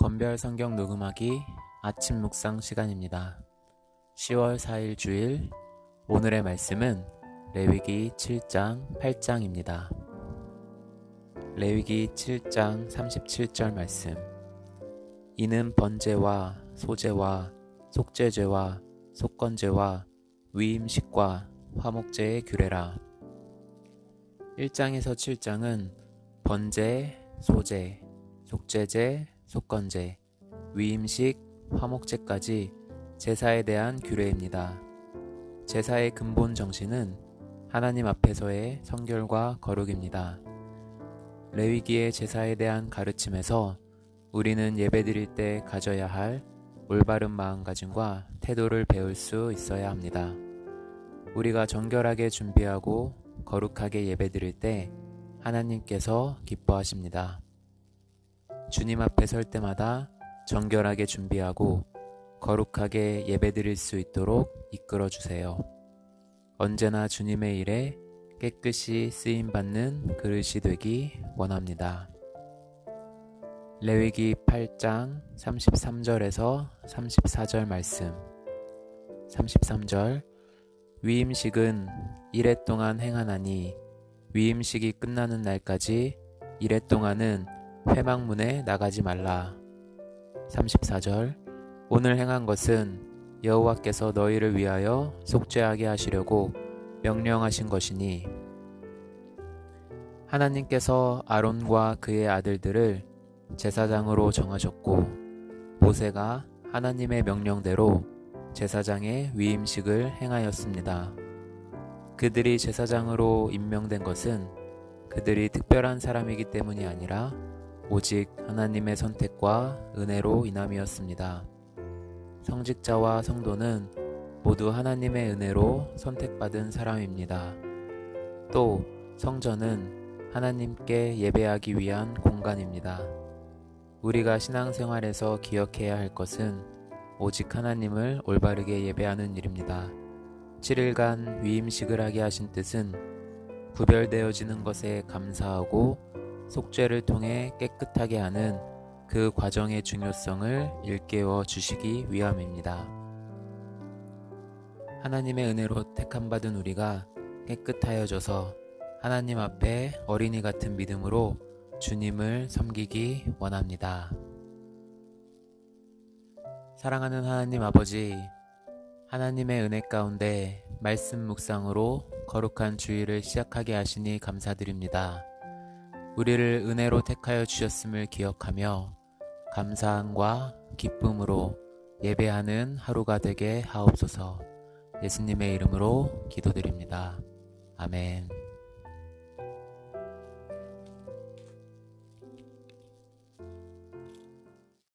권별 성경 녹음하기 아침 묵상 시간입니다. 10월 4일 주일 오늘의 말씀은 레위기 7장 8장입니다. 레위기 7장 37절 말씀 이는 번제와 소제와 속죄제와 속건제와 위임식과 화목제의 규례라 1장에서 7장은 번제, 소제, 속죄제, 속건제, 위임식, 화목제까지 제사에 대한 규례입니다. 제사의 근본 정신은 하나님 앞에서의 성결과 거룩입니다. 레위기의 제사에 대한 가르침에서 우리는 예배드릴 때 가져야 할 올바른 마음가짐과 태도를 배울 수 있어야 합니다. 우리가 정결하게 준비하고 거룩하게 예배드릴 때 하나님께서 기뻐하십니다. 주님 앞에 설 때마다 정결하게 준비하고 거룩하게 예배드릴 수 있도록 이끌어 주세요. 언제나 주님의 일에 깨끗이 쓰임 받는 그릇이 되기 원합니다. 레위기 8장 33절에서 34절 말씀 33절 위임식은 이래 동안 행하나니 위임식이 끝나는 날까지 이래 동안은 회막문에 나가지 말라. 34절 오늘 행한 것은 여호와께서 너희를 위하여 속죄하게 하시려고 명령하신 것이니 하나님께서 아론과 그의 아들들을 제사장으로 정하셨고 모세가 하나님의 명령대로 제사장의 위임식을 행하였습니다. 그들이 제사장으로 임명된 것은 그들이 특별한 사람이기 때문이 아니라 오직 하나님의 선택과 은혜로 인함이었습니다. 성직자와 성도는 모두 하나님의 은혜로 선택받은 사람입니다. 또 성전은 하나님께 예배하기 위한 공간입니다. 우리가 신앙생활에서 기억해야 할 것은 오직 하나님을 올바르게 예배하는 일입니다. 7일간 위임식을 하게 하신 뜻은 구별되어지는 것에 감사하고 속죄를 통해 깨끗하게 하는 그 과정의 중요성을 일깨워 주시기 위함입니다. 하나님의 은혜로 택함받은 우리가 깨끗하여져서 하나님 앞에 어린이 같은 믿음으로 주님을 섬기기 원합니다. 사랑하는 하나님 아버지, 하나님의 은혜 가운데 말씀 묵상으로 거룩한 주일을 시작하게 하시니 감사드립니다. 우리를 은혜로 택하여 주셨음을 기억하며 감사함과 기쁨으로 예배하는 하루가 되게 하옵소서 예수님의 이름으로 기도드립니다. 아멘.